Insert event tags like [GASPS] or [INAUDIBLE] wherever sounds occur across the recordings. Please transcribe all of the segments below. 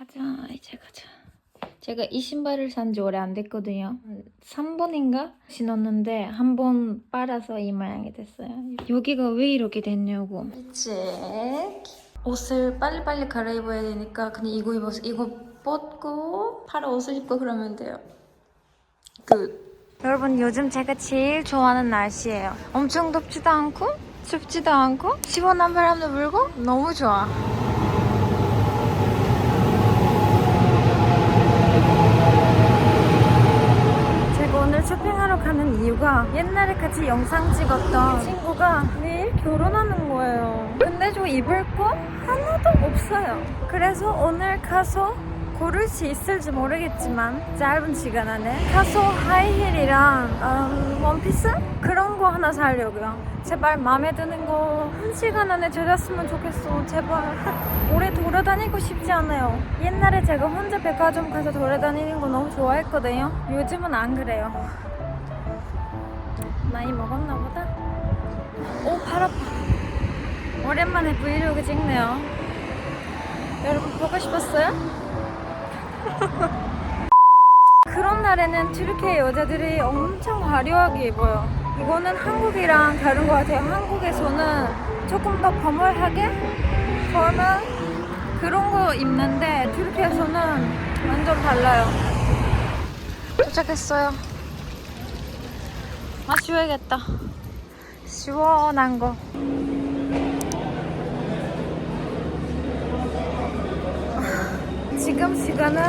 가자 이제 가자. 제가 이 신발을 산 지 오래 안 됐거든요. 3번인가 신었는데 한 번 빨아서 이 모양이 됐어요. 여기가 왜 이렇게 됐냐고. 이제 옷을 빨리빨리 갈아입어야 되니까 그냥 이거 입어서 이거 벗고 팔아 옷을 입고 그러면 돼요. 끝 여러분 요즘 제가 제일 좋아하는 날씨예요. 엄청 덥지도 않고 춥지도 않고 시원한 바람도 불고 너무 좋아 제가 쇼핑하러 가는 이유가 옛날에 같이 영상 찍었던 친구가 내일 결혼하는 거예요. 근데 저 입을 거 하나도 없어요. 그래서 오늘 가서 고를 수 있을지 모르겠지만 짧은 시간 안에 가서 하이힐이랑 음, 원피스 그런 거 하나 사려고요. 제발 마음에 드는 거 한 시간 안에 찾았으면 좋겠어. 제발 [LAUGHS] 오래 돌아다니고 싶지 않아요. 옛날에 제가 혼자 백화점 가서 돌아다니는 거 너무 좋아했거든요. 요즘은 안 그래요. 나이 먹었나 보다. 오, 팔 아파. 오랜만에 브이로그 찍네요. 여러분 보고 싶었어요? [LAUGHS] 그런 날에는 튀르키예 여자들이 엄청 화려하게 입어요. 이거는 한국이랑 다른 것 같아요. 한국에서는 조금 더 포멀하게 포멀 그런 거 입는데 튀르키예에서는 완전 달라요. 도착했어요. 마셔야겠다. 시원한 거. 지금 시간은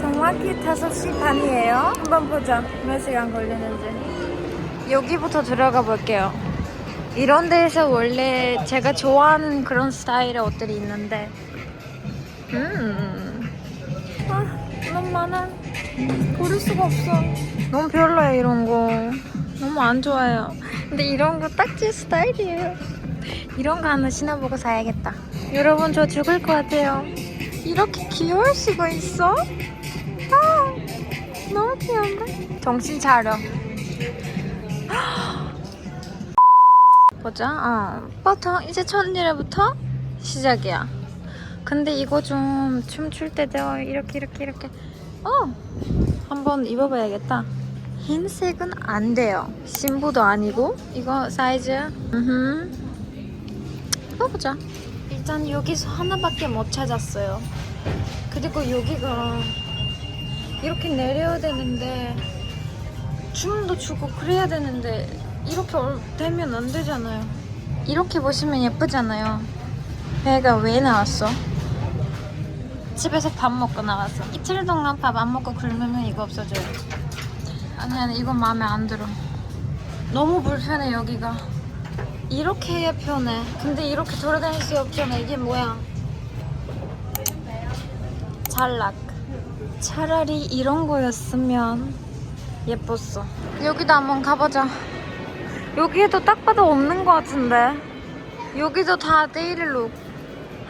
정확히 5시 반이에요. 한번 보자. 몇 시간 걸리는지. 여기부터 들어가 볼게요. 이런 데에서 원래 제가 좋아하는 그런 스타일의 옷들이 있는데, 음. 아, 너무 많아. 고를 수가 없어. 너무 별로예요, 이런 거. 너무 안 좋아요. 근데 이런 거 딱 제 스타일이에요. 이런 거 하나 신어보고 사야겠다. 여러분, 저 죽을 것 같아요. 이렇게 귀여울 수가 있어? 아, 너무 귀여운데? 정신 차려. [GASPS] 보자. 어, 버터 이제 첫 일에부터 시작이야. 근데 이거 좀 춤출 때도 이렇게 이렇게 이렇게 어 한번 입어봐야겠다. 흰색은 안 돼요. 신부도 아니고 이거 사이즈 음 입어보자. 일단 여기서 하나밖에 못 찾았어요. 그리고 여기가 이렇게 내려야 되는데 춤도 추고 그래야 되는데 이렇게 얼- 되면 안 되잖아요. 이렇게 보시면 예쁘잖아요. 배가 왜 나왔어? 집에서 밥 먹고 나왔어. 이틀 동안 밥 안 먹고 굶으면 이거 없어져요. 아니 아니 이건 마음에 안 들어. 너무 불편해 여기가. 이렇게 해야 편해. 근데 이렇게 돌아다닐 수 없잖아. 이게 뭐야? 잘락. 차라리 이런 거였으면 예뻤어. 여기도 한번 가보자. 여기에도 딱 봐도 없는 것 같은데. 여기도 다 데일리룩.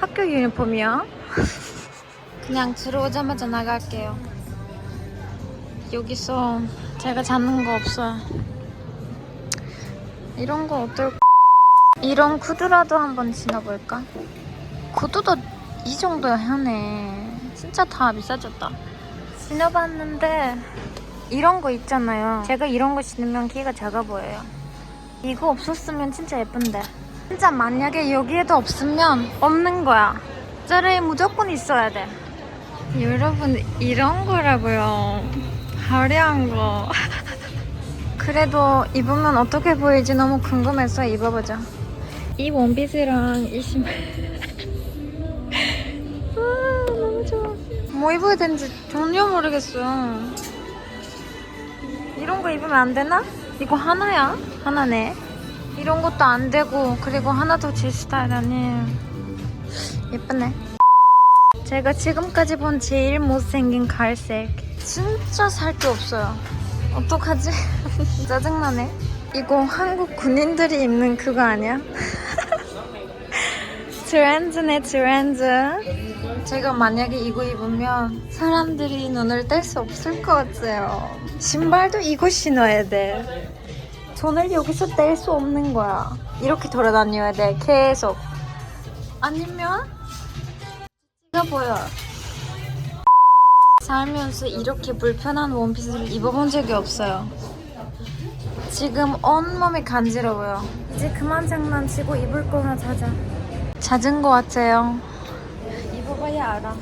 학교 유니폼이야. [LAUGHS] 그냥 들어오자마자 나갈게요. 여기서 제가 잡는 거 없어요. 이런 거 어떨까? 이런 구두라도 한번 신어볼까? 구두도 이 정도야 하네. 진짜 다 비싸졌다. 신어봤는데 이런 거 있잖아요. 제가 이런 거 신으면 키가 작아 보여요. 이거 없었으면 진짜 예쁜데. 진짜 만약에 여기에도 없으면 없는 거야. 짜라에 무조건 있어야 돼. 여러분 이런 거라고요. 화려한 거. [LAUGHS] 그래도 입으면 어떻게 보일지 너무 궁금해서 입어보자. 이 원피스랑 이 신발. [LAUGHS] 아 너무 좋아. 뭐 입어야 되는지 전혀 모르겠어요. 이런 거 입으면 안 되나? 이거 하나야? 하나네. 이런 것도 안 되고 그리고 하나도 제 스타일 아니에요. 예쁘네. 제가 지금까지 본 제일 못생긴 갈색. 진짜 살 게 없어요. 어떡하지? [LAUGHS] 짜증나네. 이거 한국 군인들이 입는 그거 아니야? [LAUGHS] 트렌드네 트렌드. 제가 만약에 이거 입으면 사람들이 눈을 뗄 수 없을 것 같아요. 신발도 이거 신어야 돼. 손을 여기서 뗄 수 없는 거야. 이렇게 돌아다녀야 돼. 계속. 아니면 가 보여. 살면서 이렇게 불편한 원피스를 입어본 적이 없어요. 지금 온몸이 간지러워요. 이제 그만 장난치고 입을 거나 찾아. 잦은 것 같아요. 입어봐야 알아.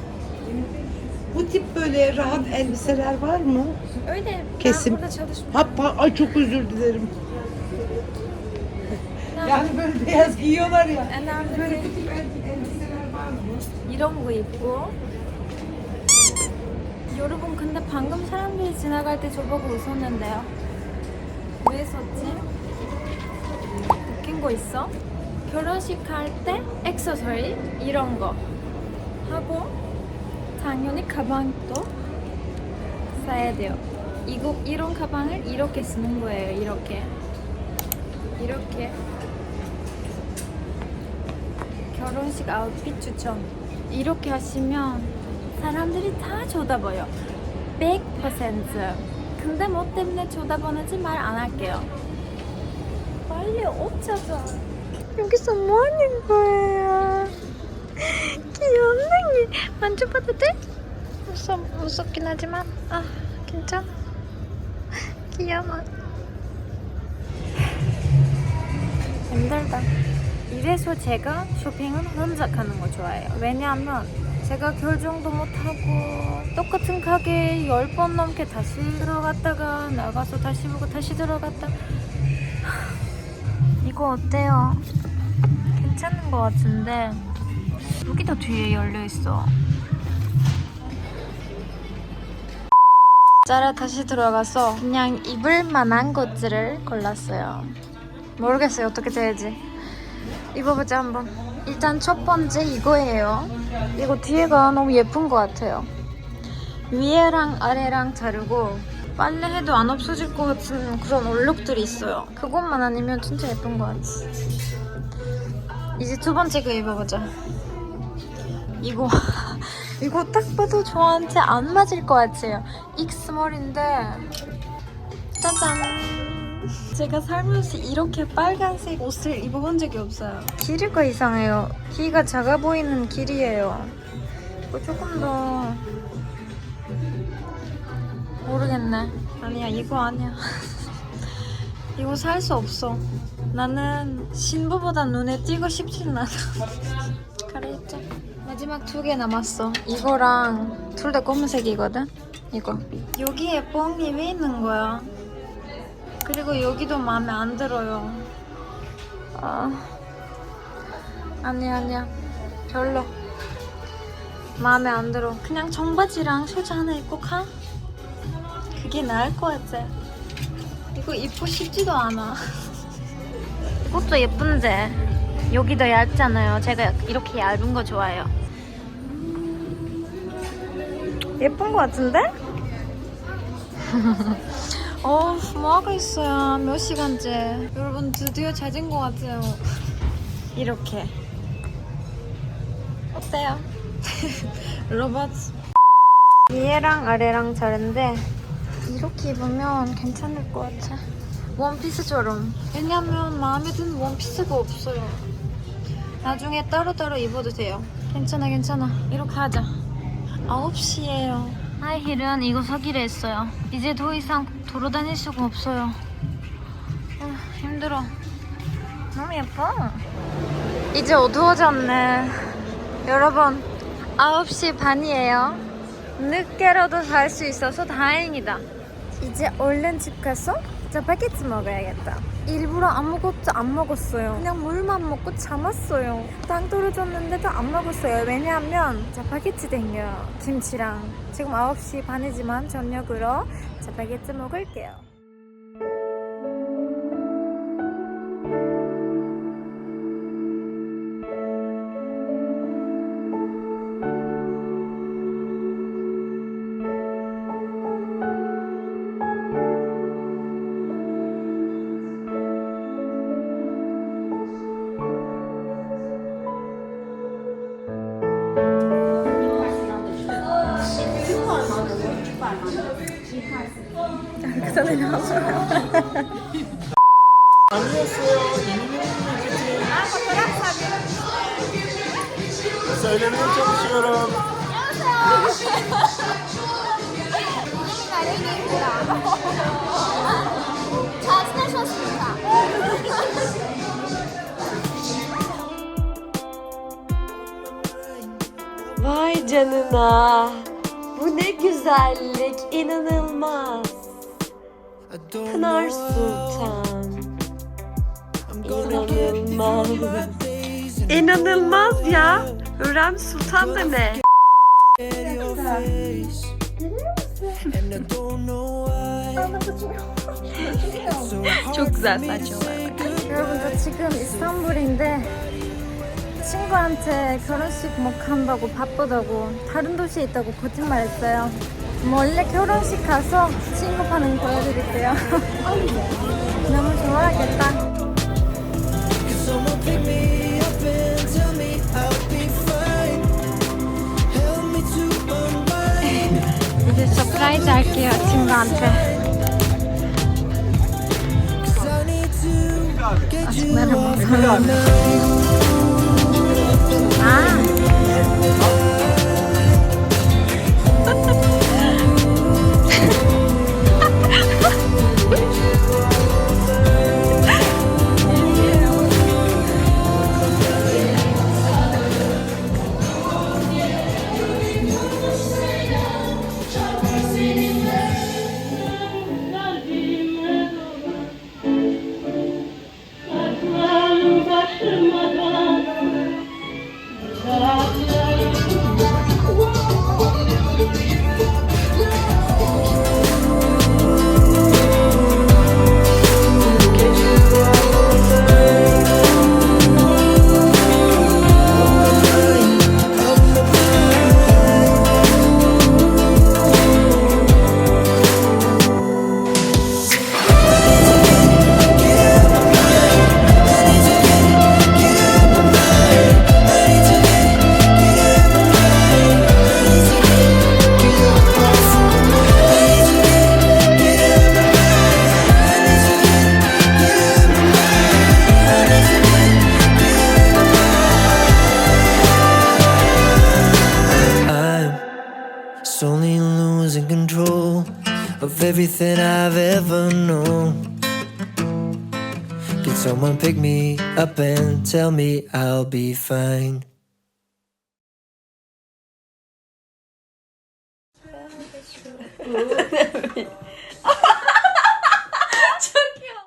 Bu tip böyle rahat elbiseler var mı? Öyle. Kesim. Ben burada çalışmıyorum. Hatta ay çok özür dilerim. Yani böyle beyaz giyiyorlar ya. Önemli Böyle değil. bu tip el- elbiseler var mı? 이런 거 입고. 여러분 근데 방금 사람들이 지나갈 때 저보고 웃었는데요. 왜 웃었지? 웃긴 거 있어? 결혼식 할 때 액세서리 이런 거. 하고 당연히 가방도 사야 돼요. 이거 이런 가방을 이렇게 쓰는 거예요 이렇게. 이렇게. 결혼식 아웃핏 추천. 이렇게 하시면 사람들이 다 쳐다봐요. 100%. 근데 뭐 때문에 쳐다보는지 말 안 할게요. 빨리 옷 찾아. 여기서 뭐 하는 거예요? 귀엽네. 만져봐도 돼? 무섭, 무섭긴 하지만, 아, 괜찮아. 귀여워. 힘들다. 이래서 제가 쇼핑은 혼자 가는 거 좋아해요. 왜냐하면 제가 결정도 못하고 똑같은 가게 10번 넘게 다시 들어갔다가 나가서 다시 보고 다시 들어갔다. 하, 이거 어때요? 괜찮은 거 같은데 여기도 뒤에 열려 있어. 짜라 다시 들어가서 그냥 입을 만한 것들을 골랐어요. 모르겠어요 어떻게 돼야지. 입어보자 한번. 일단 첫 번째 이거예요. 이거 뒤에가 너무 예쁜 것 같아요. 위에랑 아래랑 다르고 빨래해도 안 없어질 것 같은 그런 얼룩들이 있어요. 그것만 아니면 진짜 예쁜 것 같아. 이제 두 번째 거 입어보자. 이거 [LAUGHS] 이거 딱 봐도 저한테 안 맞을 것 같아요. 익스몰인데 짜잔. 제가 살면서 이렇게 빨간색 옷을 입어본 적이 없어요. 길이가 이상해요. 키가 작아 보이는 길이에요. 이거 조금 더 모르겠네. 아니야 이거 아니야. [LAUGHS] 이거 살 수 없어. 나는 신부보다 눈에 띄고 싶지는 않아. [LAUGHS] 그랬죠. 마지막 두 개 남았어. 이거랑 둘 다 검은색이거든. 이거. 여기에 뻥이 왜 있는 거야? 그리고 여기도 마음에 안 들어요. 아, 아니야, 아니야. 별로. 마음에 안 들어. 그냥 청바지랑 셔츠 하나 입고 가? 그게 나을 것 같아. 이거 입고 싶지도 않아. [LAUGHS] 이것도 예쁜데. 여기도 얇잖아요. 제가 이렇게 얇은 거 좋아해요. 예쁜 거 같은데? [LAUGHS] 어, 뭐 하고 있어요? 몇 시간째. 여러분, 드디어 찾은 것 같아요. 이렇게. 어때요? [LAUGHS] 로봇. 위에랑 아래랑 다른데, 이렇게 입으면 괜찮을 것 같아. 원피스처럼. 왜냐면 마음에 드는 원피스가 없어요. 나중에 따로따로 입어도 돼요. 괜찮아, 괜찮아. 이렇게 하자. 9시에요. 하이힐은 이거 사기로 했어요. 이제 더 이상 돌아다닐 수가 없어요. 아, 힘들어. 너무 예뻐. 이제 어두워졌네. 여러분, 9시 반이에요. 늦게라도 잘 수 있어서 다행이다. 이제 얼른 집 가서 짜파게티 먹어야겠다. 일부러 아무것도 안 먹었어요. 그냥 물만 먹고 참았어요. 당 떨어졌는데도 안 먹었어요. 왜냐하면 짜파게티 댕겨요. 김치랑. 지금 9시 반이지만 저녁으로 짜파게티 먹을게요. Söylemeye çalışıyorum. 다행입니다. 잘 지내셨습니까? Vay canına. Bu ne güzellik. inanılmaz. Sultan. İnanılmaz. İnanılmaz ya. Hürrem Sultan da ne? çok güzel 사진 여러분 저 지금 이스탄불인데 친구한테 결혼식 못 간다고 바쁘다고 다른 도시에 있다고 거짓말했어요. 원래 결혼식 가서 친구 반응 보여드릴게요. 너무 좋아하겠다. 이제 서프라이즈 할게요 친구한테. 아직 나를 못 살아. Losing control of everything I've ever known. Can someone pick me up and tell me I'll be fine? [LAUGHS]